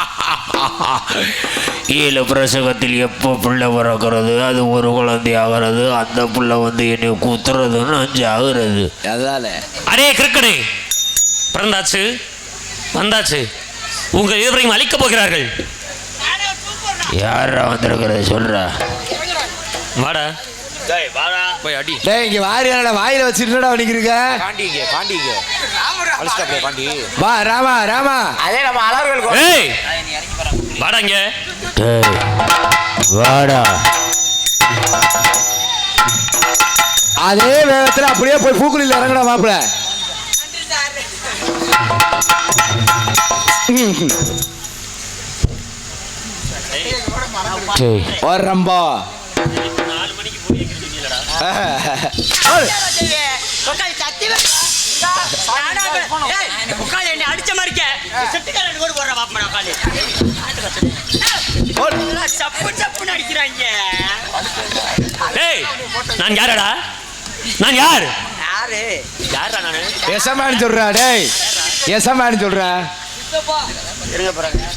ஏழு பிரசவத்தில் எப்போ பிள்ளை பிறக்கிறது? அது ஒரு குழந்தை ஆகிறது. அந்த பிள்ளை வந்து என்னை குத்துறதுன்னு அஞ்சு ஆகுறது. அதால. அடே கிறுக்கனே. பிறந்தாச்சு? வந்தாச்சு? உங்கள் இருவரையும் அழிக்கப் போகிறார்கள். யாரா வந்திருக்கிறத சொல்றா? வாடா. போய் அடி. டேய் இங்க வாரியாடா வாயில வச்சுட்டு என்னடா பண்ணிக்கிறீங்க பாண்டிங்க பாண்டிங்க அழிச்சிட்டாப்ல பாண்டி. வா ராமா ராமா. அதே நம்ம அலர்கள் ஏய். வாடா இங்க. டேய் வாடா. அதே வேகத்துல அப்படியே போய் பூக்குழியில் இறங்கடா மாப்பிள டேய். ஓடுறம்பா அடிச்ச மாதிரி கோடு போடுறா பாப்பா. எல்லாம் சப்பு சப்புன்னு அடிக்கிறாங்க. நான் யாரடா நான் யார் யாரு? யாரா நானு எசமான்னு சொல்றா டேய் எசமான்னு சொல்றா முடியல. பேத்துறாங்கடா.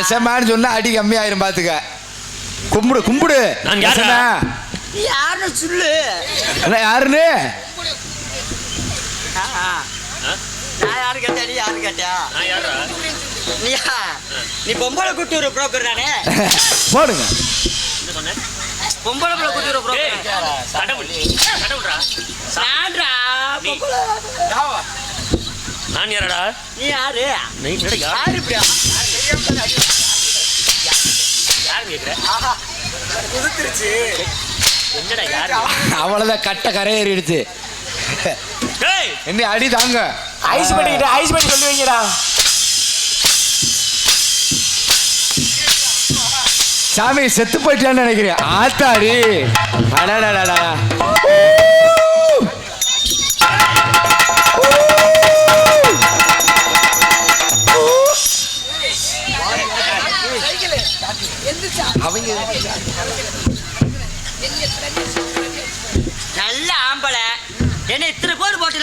எசமான்னு சொன்னா அடி கம்மியாயிரும் பாத்துக்க. கும்பிடு கும்பிடு. நான் யாரா? எசமா. நீ யாருன்னு சொல்லு. யாருன்னு. நான் யாரு கேட்டேன், நீ யாரு கேட்டியா? நான் யாரா நீயா? நீ பொம்பளை குட்டூர் புரோக்கர் தானே? போடுங்க. பொம்பளை ஏய் புரோக்கர் நான் யாரடா? நீ யாரு? நீ யார் யாரு? இப்படியா என்னடா யாரு கட்ட கரையேறிடுச்சு என்ன அடி தாங்க. ஐஸ் பண்ணிக்கிட்டு ஐஸ் பண்ணி சொல்லி வைங்கடா. சாமி செத்து போயிட்டான்னு நினைக்கிறேன். ஆத்தாடி. நல்ல ஆம்பளை. என்ன இத்தனை கோடு போட்டு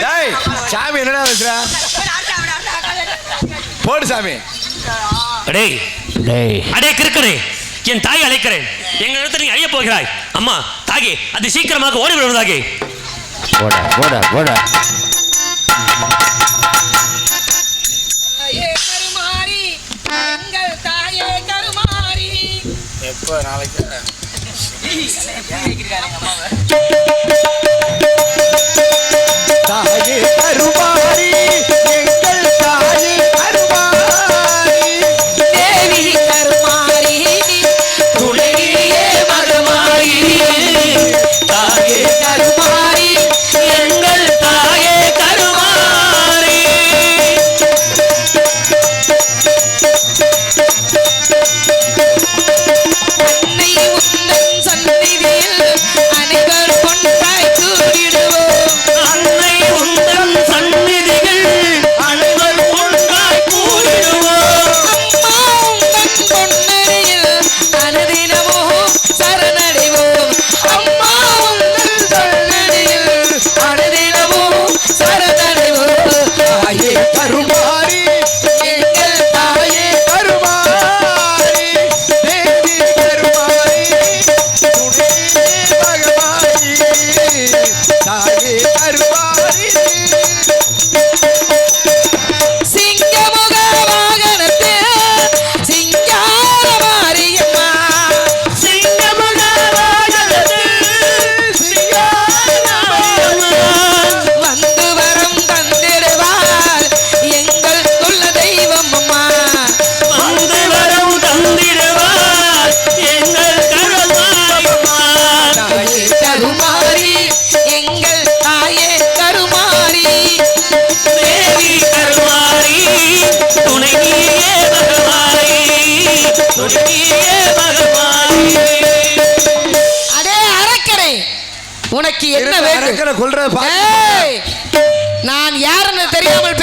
டேய் சாமி என்னடா பேசுற போடு சாமி. அடேய் டேய். அடே கிறுக்கனே என் தாயை அழைக்கிறேன். எங்க இடத்துல நீ அழிய போகிறாய். அம்மா தாகே அது சீக்கிரமாக ஓடி விடுவதாகே போடா போடா போடா. எப்போ நாளைக்கு. தாயே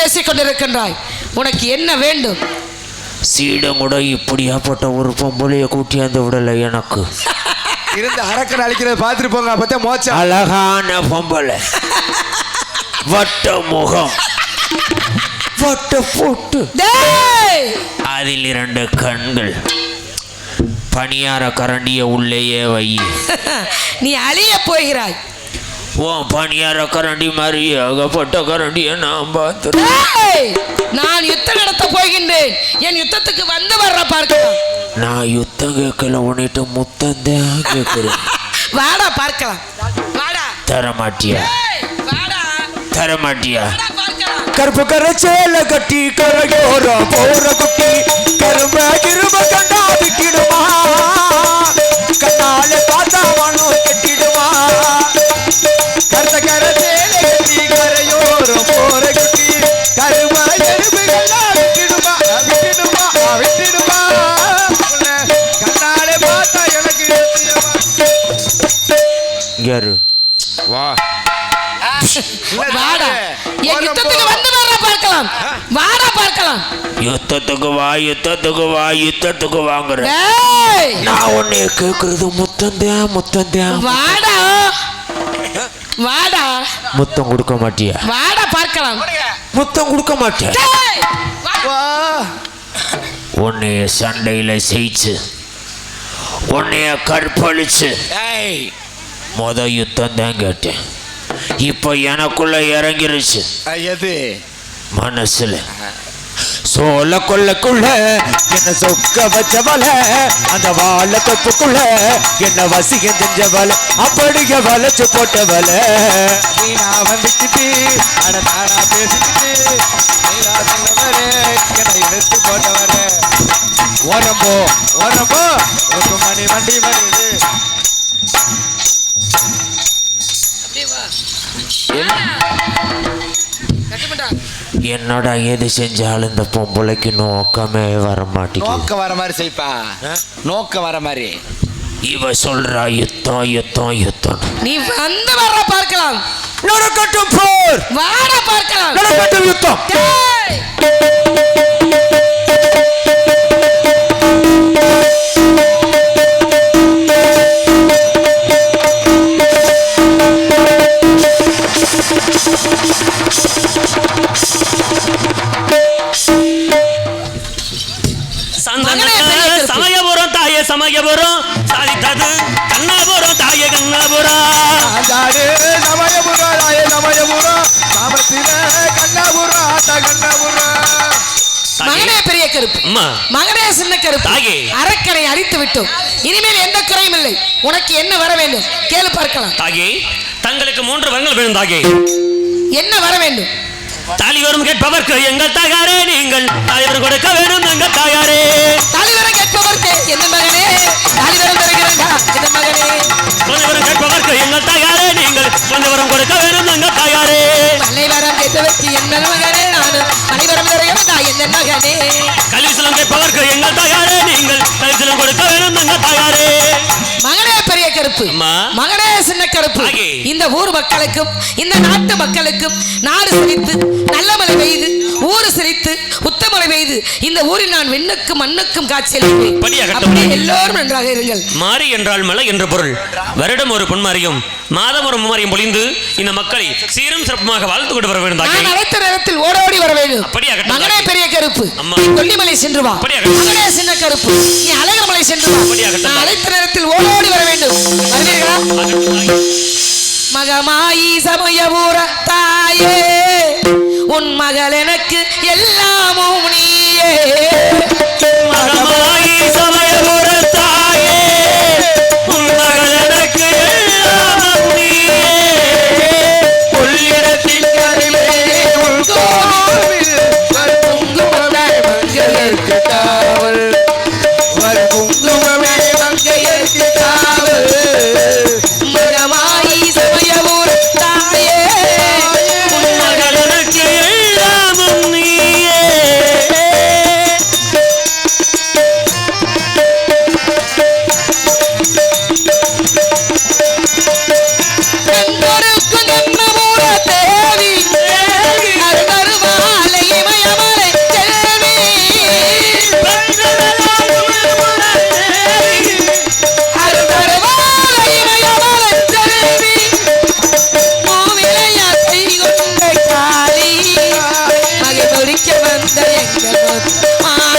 நான் யாருன்னு தெரியாமல் பேசிக் கொண்டிருக்கின்றாய் உனக்கு என்ன வேண்டும்? சீடம் கூட இப்படியாப்பட்ட ஒரு பொம்பளைய கூட்டியாந்து விடலை எனக்கு. இருந்து அரக்கன் அழிக்கிறத பார்த்துட்டு போங்க அப்பதான் மோச்சம். அழகான பொம்பளை. வட்ட முகம். வட்ட போட்டு. டேய்! அதில் இரண்டு கண்கள். பணியார கரண்டிய உள்ளேயே வை. நீ அழிய போகிறாய். உன் பணியார கரண்டி மாதிரி ஏகப்பட்ட கரண்டியை நான் பார்த்து டேய் நான் யுத்தம் நடத்த போகின்றேன். என் யுத்தத்துக்கு வந்து வர்ற பார்க்கலாம் நான் யுத்தம் கேட்கல உன்னிட்ட முத்தம் தான் கேட்குறேன். வாடா பார்க்கலாம். வாடா. தர மாட்டியா டேய், வாடா. தர மாட்டியா வாடா பார்க்கலாம். கருப்பு கரைச்சேல கட்டி கரையோரம் போற குட்டி? கரும்ப வாடா. என் யுத்தத்துக்கு வந்து வர்ற பார்க்கலாம். வாடா பார்க்கலாம். யுத்தத்துக்கு வா யுத்தத்துக்கு வா யுத்தத்துக்கு நான் உன்னைய கேட்கறது முத்தம் தான் முத்தம் தான். வாடா. வாடா. முத்தம் கொடுக்க மாட்டியா? வாடா பார்க்கலாம். முத்தம் கொடுக்க மாட்டியா? உன்னைய சண்டையில ஜெயிச்சு உன்னைய கற்பழிச்சு முத யுத்தம் தான் கேட்டேன். இப்போ எனக்குள்ள இறங்கிருச்சு. எது? மனசுல. சோழ கொள்ளக்குள்ள என்ன சொக்க வச்சவள அந்த வாழ தொப்புக்குள்ள என்ன வசிக செஞ்சவள அப்படியே வளைச்சு போட்டவள. நீனா வந்துக்கிட்டு அட நானா பேசிக்கிட்டு நீலா சொன்னவரே என்னை இழுத்து போட்டவரே. ஓரம்போ ஓரம்போ ஒரு மணி வண்டி வருது. என்னடா எது செஞ்சாலும் இந்த பொம்பளைக்கு நோக்கமே வர மாட்டேங்குது. நோக்க வர மாதிரி செய்ப்பா. நோக்க வர மாதிரி. இவ சொல்றா யுத்தம் யுத்தம் யுத்தம். நீ வந்து வர்ற பார்க்கலாம். நடக்கட்டும் போர். வாடா பார்க்கலாம். நடக்கட்டும் யுத்தம். சமயபுரம் சாதித்தது கண்ணாபுரம் தாயே கண்ணாபுரம். மகனே பெரிய கருப்பு. அம்மா. மகனே சின்ன கருப்பு. தாயே. அரக்கனை அரித்து விட்டோம். இனிமேல் எந்த குறையும் இல்லை. உனக்கு என்ன வர வேண்டும்? கேளு பார்க்கலாம். தாயே தங்களுக்கு மூன்று வரங்கள் வேணும் தாயே. என்ன வர வேண்டும்? தாலி வரும் கேட்பவர்க்கு எங்கள் தாயாரே நீங்கள் தலைவர் கொடுக்க வேணும் எங்கள் தாயாரே. என்ன மகனே கல்விசலம் கேட்பவர்க்கு எங்கள் தாயாரே நீங்கள். கொடுக்க வேணும் எங்கள் தாயாரே. மகனே பெரிய கருப்பு. மகனே சின்ன கருப்பு ஆகே. இந்த ஊர் மக்களுக்கும் இந்த நாட்டு மக்களுக்கும் நாடு சிரித்து நல்ல மழை பெய்து ஊர் சிரித்து உத்தமழை பெய்து இந்த ஊரில் நான் விண்ணுக்கும் மண்ணுக்கும் காட்சியளிப்பேன் எல்லோரும் நன்றாக இருங்கள். மாறி என்றால் மலை என்ற பொருள். வருடம் ஒரு பொன்மாரியும் மாதம் ஒரு மும்மாரியும் பொழிந்து இந்த மக்களை சீரும் சிறப்புமாக வாழ்த்து கொண்டு வர வேண்டும் நான் அழைத்த நேரத்தில் ஓடோடி வர வேண்டும். மகனே பெரிய கருப்பு. கொல்லிமலை சென்று வா. மகனே சின்ன கருப்பு. நீ அழகர்மலை சென்று வா. சமய ஊரத்தாயே உன் மகள்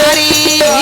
body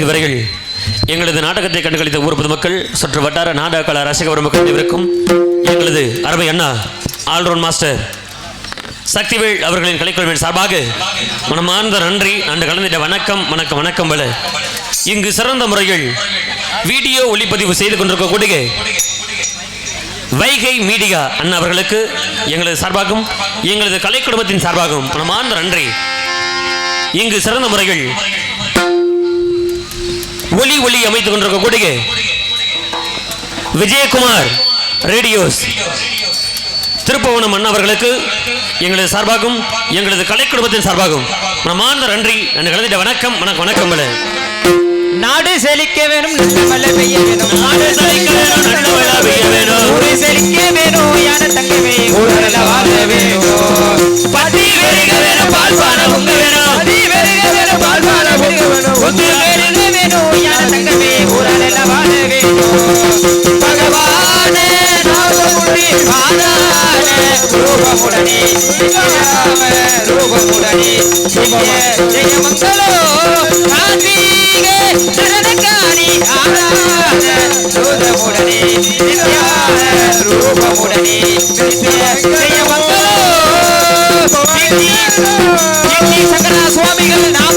முறையில் எங்களது நாடகத்தை கண்டுகளித்த ஊர் பொதுமக்கள் சுற்று வட்டார நாடக கலா ரசிக அனைவருக்கும் எங்களது அருமை அண்ணா ஆல்ரவுண்ட் மாஸ்டர் சக்திவேல் அவர்களின் கலைக்குழுவின் சார்பாக மனமார்ந்த நன்றி அன்று கலந்திட்ட வணக்கம் வணக்கம் வணக்கம் பல. இங்கு சிறந்த முறையில் வீடியோ ஒளிப்பதிவு செய்து கொண்டிருக்கக்கூடிய வைகை மீடியா அண்ணா அவர்களுக்கு எங்களது சார்பாகவும் எங்களது கலை குடும்பத்தின் சார்பாகவும் மனமார்ந்த நன்றி. இங்கு சிறந்த முறையில் ஒளி ஒளி அமைத்துக் கொண்டிருக்கக்கூடிய விஜயகுமார் ரேடியோஸ். திருப்பவனம் அண்ணா அவர்களுக்கு எங்களது சார்பாகவும் எங்களது கலை குடும்பத்தின் சார்பாகவும் மனமார்ந்த நன்றி. என்று கலந்துட்ட வணக்கம். வணக்கம். வணக்கம் நாடு செழிக்க வேணும் நல்ல மழை பெய்ய வேணும். நாடு செழிக்க வேணும், நல்ல மழை பெய்ய வேணும். ஊரு செழிக்க வேணும் யார தங்கமே ஊரல வாழ வேணும். பதி பெருக வேணும் பால் பான உங்க வேணும். பதி பெருக வேணும் பால் பான உங்க வேணும் உங்க பெருக வேணும் யார தங்கமே ஊரல வாழ வேணும். பகவானே நாமமுடி வாரானே ரூபமுடனே சிவராம ரூபமுடனி சிவ ஜெய மங்களோ கார்த்திகே சரணகாரி ஆராத. ரூபமுடனே நித்யான ரூபமுடனே ஜெய மங்களோ சங்கரா சுவாமிகள் நாம